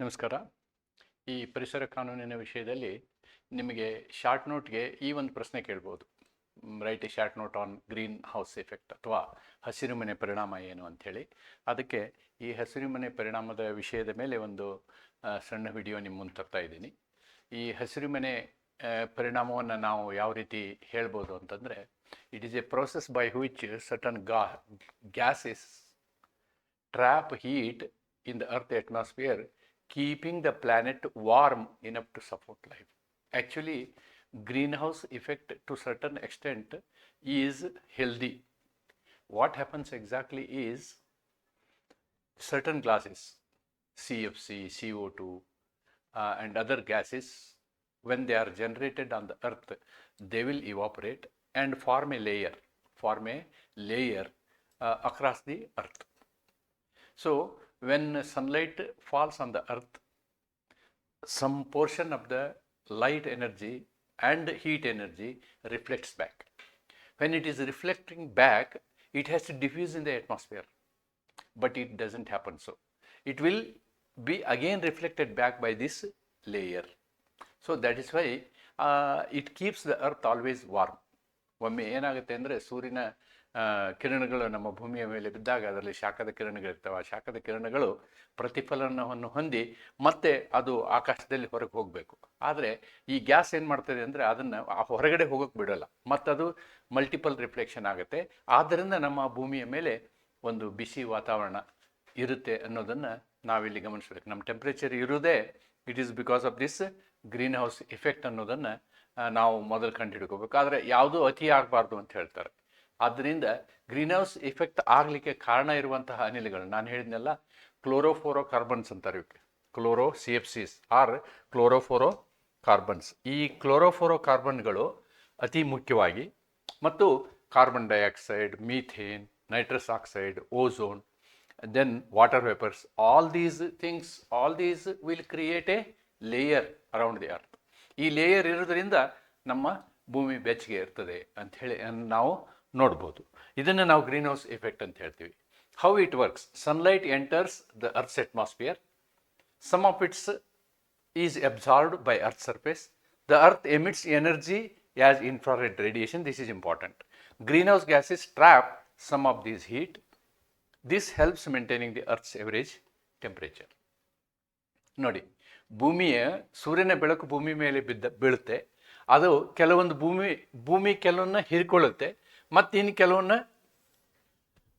ನಮಸ್ಕಾರ. ಈ ಪರಿಸರ ಕಾನೂನಿನ ವಿಷಯದಲ್ಲಿ ನಿಮಗೆ ಶಾರ್ಟ್ ನೋಟ್ಗೆ ಈ ಒಂದು ಪ್ರಶ್ನೆ ಕೇಳ್ಬೋದು. Write a short note on green house effect ಅಥವಾ ಹಸಿರುಮನೆ ಪರಿಣಾಮ ಏನು ಅಂಥೇಳಿ. ಅದಕ್ಕೆ ಈ ಹಸಿರುಮನೆ ಪರಿಣಾಮದ ವಿಷಯದ ಮೇಲೆ ಒಂದು ಸಣ್ಣ ವಿಡಿಯೋ ನಿಮ್ಮ ಮುಂದೆ ತರ್ತಾ ಇದ್ದೀನಿ. ಈ ಹಸಿರುಮನೆ ಪರಿಣಾಮವನ್ನು ನಾವು ಯಾವ ರೀತಿ ಹೇಳ್ಬೋದು ಅಂತಂದರೆ it is a process by which certain ಗಾ gases trap heat in the earth atmosphere keeping the planet warm enough to support life. Actually greenhouse effect to certain extent is healthy. What happens exactly is certain gases cfc co2 uh, and other gases when they are generated on the earth they will evaporate and form a layer form a layer uh, across the earth. So, when sunlight falls on the earth, some portion of the light energy and heat energy reflects back. When it is reflecting back, it has to diffuse in the atmosphere, but it doesn't happen so. It will be again reflected back by this layer. So, that is why uh, it keeps the earth always warm. ಒಮ್ಮೆ ಏನಾಗುತ್ತೆ ಅಂದರೆ ಸೂರ್ಯನ ಆ, ಕಿರಣಗಳು ನಮ್ಮ ಭೂಮಿಯ ಮೇಲೆ ಬಿದ್ದಾಗ ಅದರಲ್ಲಿ ಶಾಖದ ಕಿರಣಗಳಿರ್ತವೆ ಆ ಶಾಖದ ಕಿರಣಗಳು ಪ್ರತಿಫಲನವನ್ನು ಹೊಂದಿ ಮತ್ತೆ ಅದು ಆಕಾಶದಲ್ಲಿ ಹೊರಗೆ ಹೋಗಬೇಕು. ಆದರೆ ಈ ಗ್ಯಾಸ್ ಏನು ಮಾಡ್ತದೆ ಅಂದರೆ ಅದನ್ನು ಆ ಹೊರಗಡೆ ಹೋಗೋಕೆ ಬಿಡೋಲ್ಲ. ಮತ್ತದು ಮಲ್ಟಿಪಲ್ ರಿಫ್ಲೆಕ್ಷನ್ ಆಗುತ್ತೆ. ಆದ್ದರಿಂದ ನಮ್ಮ ಭೂಮಿಯ ಮೇಲೆ ಒಂದು ಬಿಸಿ ವಾತಾವರಣ ಇರುತ್ತೆ ಅನ್ನೋದನ್ನು ನಾವಿಲ್ಲಿ ಗಮನಿಸಬೇಕು. ನಮ್ಮ ಟೆಂಪ್ರೇಚರ್ ಇರುವುದೇ it is because of this green house effect ಅನ್ನೋದನ್ನು ನಾವು ಮೊದಲು ಕಂಡು ಹಿಡ್ಕೋಬೇಕು ಆದರೆ ಯಾವುದೂ ಅತಿ ಆಗಬಾರ್ದು ಅಂತ ಹೇಳ್ತಾರೆ. ಆದ್ದರಿಂದ ಗ್ರೀನ್ ಹೌಸ್ ಇಫೆಕ್ಟ್ ಆಗಲಿಕ್ಕೆ ಕಾರಣ ಇರುವಂತಹ ಅನಿಲಗಳು, ನಾನು ಹೇಳಿದ್ನೆಲ್ಲ ಕ್ಲೋರೋಫೋರೋ ಕಾರ್ಬನ್ಸ್ ಅಂತಾರೆ ಇವಕ್ಕೆ chloro, C F Cs, or chlorofluoro carbons ಈ ಕ್ಲೋರೋಫೋರೋ ಕಾರ್ಬನ್ಗಳು ಅತಿ ಮುಖ್ಯವಾಗಿ, ಮತ್ತು carbon dioxide, methane, nitrous oxide, ozone, then water vapours, all these things, all these will create a layer around the earth. ಈ ಲೇಯರ್ ಇರೋದ್ರಿಂದ ನಮ್ಮ ಭೂಮಿ ಬೆಚ್ಚಗೆ ಇರ್ತದೆ ಅಂತ ಹೇಳಿ ನಾವು ನೋಡ್ಬೋದು. ಇದನ್ನು ನಾವು ಗ್ರೀನ್ ಹೌಸ್ ಎಫೆಕ್ಟ್ ಅಂತ ಹೇಳ್ತೀವಿ. How it works sunlight enters the earth's atmosphere some it's is is by by surface the the emits energy energy infrared infrared this is important green house gases trap some of these heat this helps maintaining the earth's average temperature ನೋಡಿ, ಭೂಮಿಯ, ಸೂರ್ಯನ ಬೆಳಕು ಭೂಮಿ ಮೇಲೆ ಬಿದ್ದ, ಬೀಳುತ್ತೆ. ಅದು ಕೆಲವೊಂದು ಭೂಮಿ ಭೂಮಿ ಕೆಲವನ್ನ ಹೀರ್ಕೊಳ್ಳುತ್ತೆ. ಮತ್ತು ಇನ್ನು ಕೆಲವನ್ನ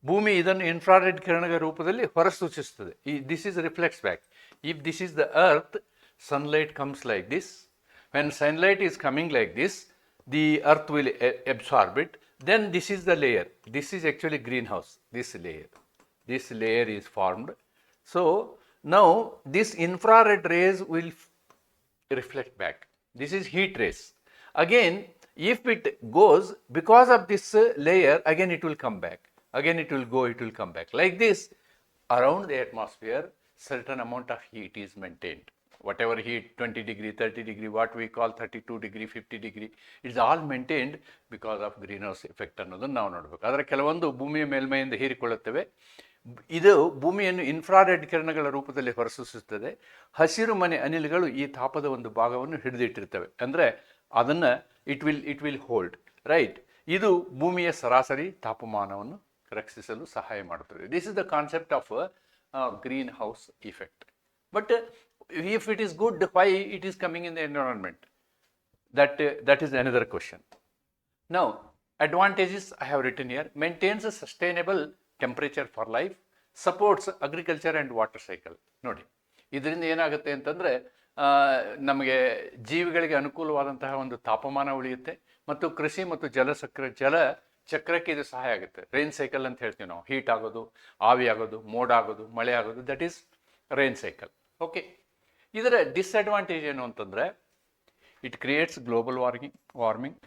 ಭೂಮಿ ಇದನ್ನು ಇನ್ಫ್ರಾರೆಡ್ ಕಿರಣಗಳ ರೂಪದಲ್ಲಿ ಹೊರಸೂಚಿಸುತ್ತದೆ ಈ this is reflects back if this is the earth sunlight comes like this when sunlight is coming like this the earth will absorb it then this is the layer this is actually green house this layer this layer is formed. So, now this infrared rays will f- reflect back. This is heat rays. If it goes because of this uh, layer, again it will come back. Again it will go, it will come back. Like this, around the atmosphere, certain amount of heat is maintained. Whatever heat, 20 degree, 30 degree, what we call 32 degree, 50 degree, is all maintained because of greenhouse effect ಅನ್ನೋದನ್ನು ನಾವು ನೋಡಬೇಕು ಆದರೆ ಕೆಲವೊಂದು ಭೂಮಿಯ ಮೇಲ್ಮೈಯಿಂದ ಹೀರಿಕೊಳ್ಳುತ್ತವೆ ಇದು ಭೂಮಿಯನ್ನು ಇನ್ಫ್ರಾರೆಡ್ ಕಿರಣಗಳ ರೂಪದಲ್ಲಿ ಹೊರಸೂಸುತ್ತದೆ ಹಸಿರು ಮನೆ ಅನಿಲಗಳು ಈ ತಾಪದ ಒಂದು ಭಾಗವನ್ನು ಹಿಡಿದಿಟ್ಟಿರ್ತವೆ ಅಂದರೆ ಅದನ್ನು it will it will hold right ಇದು ಭೂಮಿಯ ಸರಾಸರಿ ತಾಪಮಾನವನ್ನು ರಕ್ಷಿಸಲು ಸಹಾಯ ಮಾಡುತ್ತದೆ. This is the concept of green house effect but if it is good why it is coming in the environment that that is another question now advantages I have written year maintains sustainable temperature for life supports agriculture and water cycle ನೋಡಿ, ಇದರಿಂದ ಏನಾಗುತ್ತೆ ಅಂತಂದರೆ ನಮಗೆ ಜೀವಿಗಳಿಗೆ ಅನುಕೂಲವಾದಂತಹ ಒಂದು ತಾಪಮಾನ ಉಳಿಯುತ್ತೆ ಮತ್ತು ಕೃಷಿ ಮತ್ತು ಜಲ ಸಕ್ರ, ಜಲ ಚಕ್ರಕ್ಕೆ ಇದು ಸಹಾಯ ಆಗುತ್ತೆ. ರೈನ್ ಸೈಕಲ್ ಅಂತ ಹೇಳ್ತೀವಿ ನಾವು. ಹೀಟ್ ಆಗೋದು, ಆವಿ ಆಗೋದು, ಮೋಡ ಆಗೋದು, ಮಳೆ ಆಗೋದು that is rain cycle okay ಇದರ ಡಿಸ್ಅಡ್ವಾಂಟೇಜ್ ಏನು ಅಂತಂದರೆ it creates global warming warming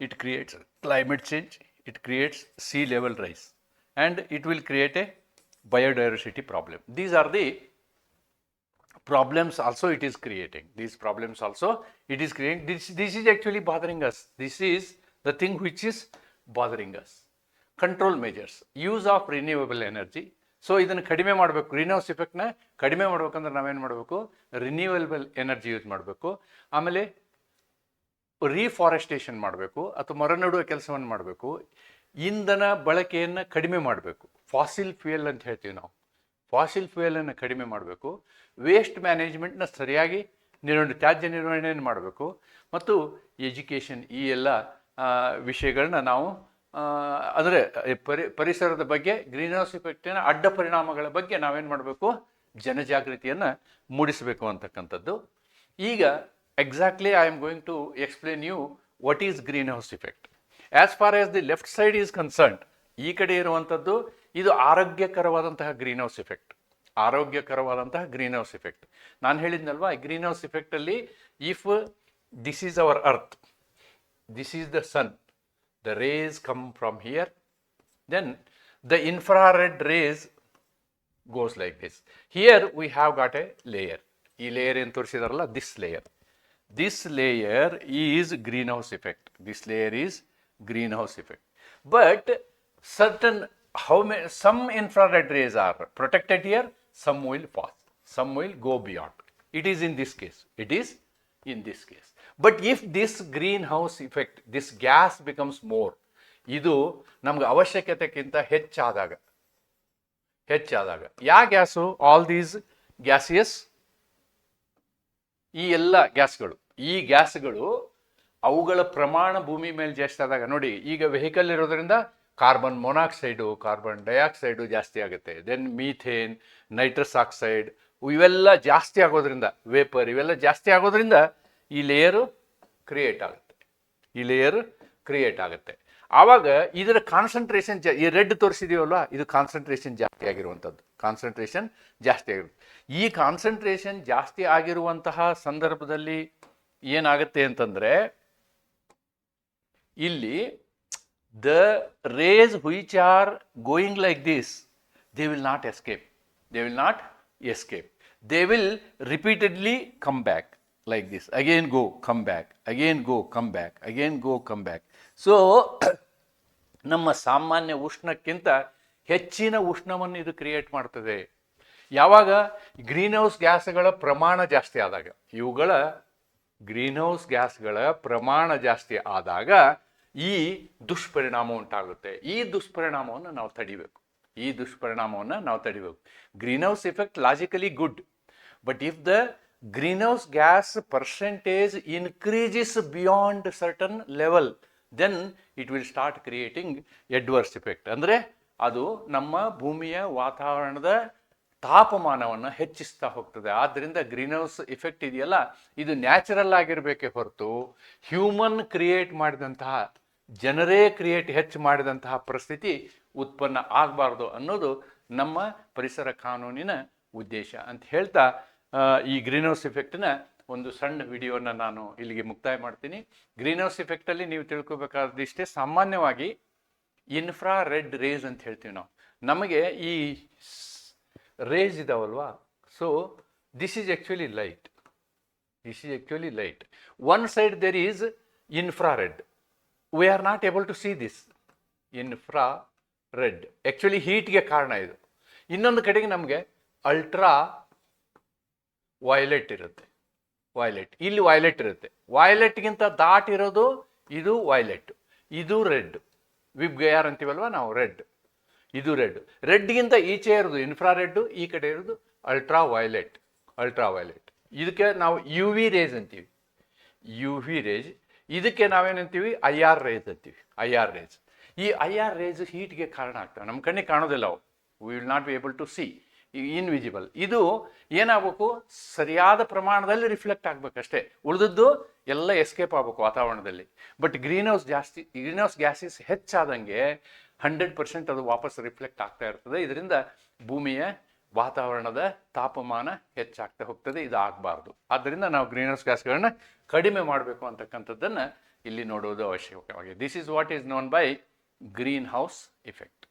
it creates climate change it creates sea level rise and it will create a biodiversity problem these are the problems also it is creating these problems also it is creating this this is actually bothering us this is the thing which is bothering us control measures use of renewable energy so ಇದನ್ನು ಕಡಿಮೆ ಮಾಡಬೇಕು green house ಇಫೆಕ್ಟ್ನ ಕಡಿಮೆ ಮಾಡ್ಬೇಕಂದ್ರೆ ನಾವೇನು ಮಾಡಬೇಕು ರಿನ್ಯೂವಲ್ಬಲ್ energy use ಮಾಡಬೇಕು ಆಮೇಲೆ ರೀಫಾರೆಸ್ಟೇಷನ್ ಮಾಡಬೇಕು ಅಥವಾ ಮರ ನೆಡುವ ಕೆಲಸವನ್ನು ಮಾಡಬೇಕು ಇಂಧನ ಬಳಕೆಯನ್ನು ಕಡಿಮೆ ಮಾಡಬೇಕು ಫಾಸಿಲ್ ಫ್ಯೂಯಲ್ ಅಂತ ಹೇಳ್ತೀವಿ ನಾವು ಫಾಸಿಲ್ ಫ್ಯೂಯಲನ್ನು ಕಡಿಮೆ ಮಾಡಬೇಕು. ವೇಸ್ಟ್ ಮ್ಯಾನೇಜ್ಮೆಂಟ್ನ ಸರಿಯಾಗಿ ನಿರ್ವಹಣೆ, ತ್ಯಾಜ್ಯ ನಿರ್ವಹಣೆಯನ್ನು ಮಾಡಬೇಕು. ಮತ್ತು ಎಜುಕೇಷನ್ ಈ ಎಲ್ಲ ವಿಷಯಗಳನ್ನ ನಾವು ಅಂದರೆ ಪರಿ, ಪರಿಸರದ ಬಗ್ಗೆ ಗ್ರೀನ್ ಹೌಸ್ ಇಫೆಕ್ಟಿನ ಅಡ್ಡ ಪರಿಣಾಮಗಳ ಬಗ್ಗೆ ನಾವೇನು ಮಾಡಬೇಕು? ಜನಜಾಗೃತಿಯನ್ನು ಮೂಡಿಸಬೇಕು ಅಂತಕ್ಕಂಥದ್ದು. ಈಗ exactly I am going to explain you what is green house effect. As far as the left side is concerned, ಈ ಕಡೆ ಇರುವಂಥದ್ದು ಇದು ಆರೋಗ್ಯಕರವಾದಂತಹ ಗ್ರೀನ್ ಹೌಸ್ ಇಫೆಕ್ಟ್ ಆರೋಗ್ಯಕರವಾದಂತಹ ಗ್ರೀನ್ ಹೌಸ್ ಇಫೆಕ್ಟ್ ನಾನು ಹೇಳಿದ್ನಲ್ವಾ green house ಇಫೆಕ್ಟಲ್ಲಿ if this is our earth this is the sun, the rays come from then the the infrared rays goes like this here we have got a layer ಈ layer ಏನು ತೋರಿಸಿದಾರಲ್ಲ this layer this layer is green house effect this layer is green house effect but certain how may some infrared rays are protected here some will pass some will go beyond it is in this case it is in this case. But if this greenhouse effect, this gas becomes more, ಇದು ನಮ್ಗೆ ಅವಶ್ಯಕತೆಗಿಂತ ಹೆಚ್ಚಾದಾಗ ಹೆಚ್ಚಾದಾಗ ಯಾವ gas all these gaseous ಈ ಎಲ್ಲ ಗ್ಯಾಸ್ಗಳು ಈ ಗ್ಯಾಸ್ಗಳು ಅವುಗಳ ಪ್ರಮಾಣ ಭೂಮಿ ಮೇಲೆ ಜಾಸ್ತಿ ಆದಾಗ ನೋಡಿ ಈಗ ವೆಹಿಕಲ್ ಇರೋದ್ರಿಂದ ಕಾರ್ಬನ್ ಮೊನಾಕ್ಸೈಡು, ಕಾರ್ಬನ್ ಡೈಆಕ್ಸೈಡು ಜಾಸ್ತಿ ಆಗುತ್ತೆ. ದೆನ್ ಮೀಥೇನ್ ನೈಟ್ರಸ್ ಆಕ್ಸೈಡ್ ಇವೆಲ್ಲ ಜಾಸ್ತಿ ಆಗೋದ್ರಿಂದ ವೇಪರ್ ಇವೆಲ್ಲ ಜಾಸ್ತಿ ಆಗೋದ್ರಿಂದ ಈ ಲೇಯರು ಕ್ರಿಯೇಟ್ ಆಗುತ್ತೆ. ಈ ಲೇಯರ್ ಕ್ರಿಯೇಟ್ ಆಗುತ್ತೆ. ಆವಾಗ ಇದರ ಕಾನ್ಸಂಟ್ರೇಷನ್ ಜಾ, ಈ ರೆಡ್ ತೋರಿಸಿದೀವಲ್ವ? ಇದು ಕಾನ್ಸಂಟ್ರೇಷನ್ ಜಾಸ್ತಿ ಆಗಿರುವಂಥದ್ದು. ಕಾನ್ಸಂಟ್ರೇಷನ್ ಜಾಸ್ತಿ ಆಗಿರುತ್ತೆ. ಈ ಕಾನ್ಸಂಟ್ರೇಷನ್ ಜಾಸ್ತಿ ಆಗಿರುವಂತಹ ಸಂದರ್ಭದಲ್ಲಿ ಏನಾಗುತ್ತೆ ಅಂತಂದರೆ, ಇಲ್ಲಿ the rays which are going like this they will not escape they will not escape they will repeatedly come back like this. Again go, come back. Again go, come back. Again go, come back. So, ನಮ್ಮ ಸಾಮಾನ್ಯ ಉಷ್ಣಕ್ಕಿಂತ ಹೆಚ್ಚಿನ ಉಷ್ಣವನ್ನು ಇದು create ಮಾಡ್ತದೆ. ಯಾವಾಗ? Green house ಗ್ಯಾಸ್ಗಳ ಪ್ರಮಾಣ ಜಾಸ್ತಿ ಆದಾಗ. ಇವುಗಳ ಗ್ರೀನ್ ಹೌಸ್ ಗ್ಯಾಸ್ಗಳ ಪ್ರಮಾಣ ಜಾಸ್ತಿ ಆದಾಗ ಈ ದುಷ್ಪರಿಣಾಮ ಉಂಟಾಗುತ್ತೆ. ಈ ದುಷ್ಪರಿಣಾಮವನ್ನು ನಾವು ತಡಿಬೇಕು. ಈ ದುಷ್ಪರಿಣಾಮವನ್ನು ನಾವು ತಡಿಬೇಕು. Green house effect logically good but if the green house gas percentage increases beyond certain level then it will start creating adverse effect ಅಂದರೆ ಅದು ನಮ್ಮ ಭೂಮಿಯ ವಾತಾವರಣದ ತಾಪಮಾನವನ್ನು ಹೆಚ್ಚಿಸ್ತಾ ಹೋಗ್ತದೆ. ಆದ್ದರಿಂದ ಗ್ರೀನ್ ಹೌಸ್ ಇಫೆಕ್ಟ್ ಇದೆಯಲ್ಲ? ಇದು ನ್ಯಾಚುರಲ್ ಆಗಿರಬೇಕೇ ಹೊರತು. ಹ್ಯೂಮನ್ ಕ್ರಿಯೇಟ್ ಮಾಡಿದಂತಹ ಜನರೇ ಕ್ರಿಯೇಟ್ ಹೆಚ್ಚು ಮಾಡಿದಂತಹ ಪರಿಸ್ಥಿತಿ ಉತ್ಪನ್ನ ಆಗಬಾರ್ದು ಅನ್ನೋದು ನಮ್ಮ ಪರಿಸರ ಕಾನೂನಿನ ಉದ್ದೇಶ ಅಂತ ಹೇಳ್ತಾ ಈ ಗ್ರೀನ್ ಹೌಸ್ ಇಫೆಕ್ಟ್ನ ಒಂದು ಸಣ್ಣ ವಿಡಿಯೋನ ನಾನು ಇಲ್ಲಿಗೆ ಮುಕ್ತಾಯ ಮಾಡ್ತೀನಿ. ಗ್ರೀನ್ ಹೌಸ್ ಇಫೆಕ್ಟಲ್ಲಿ ನೀವು ತಿಳ್ಕೊಬೇಕಾದಿಷ್ಟೇ ಸಾಮಾನ್ಯವಾಗಿ ಇನ್ಫ್ರಾ ರೆಡ್ ರೇಸ್ ಅಂತ ಹೇಳ್ತೀವಿ ನಾವು. ನಮಗೆ ಈ rays ಇದಾವಲ್ವಾ? So this is actually light this is actually light one side there is infrared we are not able to see this infrared actually ಹೀಟ್ಗೆ ಕಾರಣ ಇದು. ಇನ್ನೊಂದು ಕಡೆಗೆ ನಮಗೆ ಅಲ್ಟ್ರಾ ವೈಲೆಟ್ ಇರುತ್ತೆ. ವೈಲೆಟ್ ಇಲ್ಲಿ ವೈಲೆಟ್ ಇರುತ್ತೆ. ವೈಲೆಟ್ಗಿಂತ ದಾಟ್ ಇರೋದು ಇದು ವೈಲೆಟ್ ಇದು ರೆಡ್ ವಿಬ್ ಗಯಾರ್ ಅಂತೀವಲ್ವ? ನಾವು ರೆಡ್ ಇದು ರೆಡ್ ರೆಡ್ಗಿಂತ ಈಚೆ ಇರೋದು ಇನ್ಫ್ರಾ ರೆಡ್ ಈ ಕಡೆ ಇರೋದು ಅಲ್ಟ್ರಾ ವೈಲೆಟ್ ಅಲ್ಟ್ರಾ ವೈಲೆಟ್ ಇದಕ್ಕೆ ನಾವು ಯು ವಿ ರೇಜ್ ಅಂತೀವಿ. ಯು ವಿ ರೇಜ್ ಇದಕ್ಕೆ ನಾವೇನಂತೀವಿ ಐ ಆರ್ ರೇಸ್ ಅಂತೀವಿ. ಐ ಆರ್ ರೇಸ್ ಈ ಐ ಆರ್ ರೇಸ್ ಹೀಟ್ಗೆ ಕಾರಣ ಆಗ್ತವೆ. ನಮ್ಮ ಕಣ್ಣಿಗೆ ಕಾಣೋದಿಲ್ಲ ಅವು. We will not be able to see invisible ಇದು ಏನಾಗಬೇಕು? ಸರಿಯಾದ ಪ್ರಮಾಣದಲ್ಲಿ ರಿಫ್ಲೆಕ್ಟ್ ಆಗಬೇಕಷ್ಟೇ. ಉಳಿದದ್ದು ಎಲ್ಲ ಎಸ್ಕೇಪ್ ಆಗಬೇಕು ವಾತಾವರಣದಲ್ಲಿ. ಬಟ್ ಗ್ರೀನ್ ಹೌಸ್ ಜಾಸ್ತಿ ಗ್ರೀನ್ ಹೌಸ್ ಗ್ಯಾಸಸ್ ಹೆಚ್ಚಾದಂಗೆ ಹಂಡ್ರೆಡ್ ಪರ್ಸೆಂಟ್ ಅದು ವಾಪಸ್ ರಿಫ್ಲೆಕ್ಟ್ ಆಗ್ತಾ ಇರ್ತದೆ. ಇದರಿಂದ ಭೂಮಿಯ ವಾತಾವರಣದ ತಾಪಮಾನ ಹೆಚ್ಚಾಗ್ತಾ ಹೋಗ್ತದೆ. ಇದು ಆಗಬಾರ್ದು ಆದ್ದರಿಂದ ನಾವು ಗ್ರೀನ್ ಹೌಸ್ ಗ್ಯಾಸ್ಗಳನ್ನ ಕಡಿಮೆ ಮಾಡಬೇಕು ಅಂತಕ್ಕಂಥದ್ದನ್ನು ಇಲ್ಲಿ ನೋಡುವುದು ಅವಶ್ಯಕವಾಗಿದೆ. This is what is known by green house effect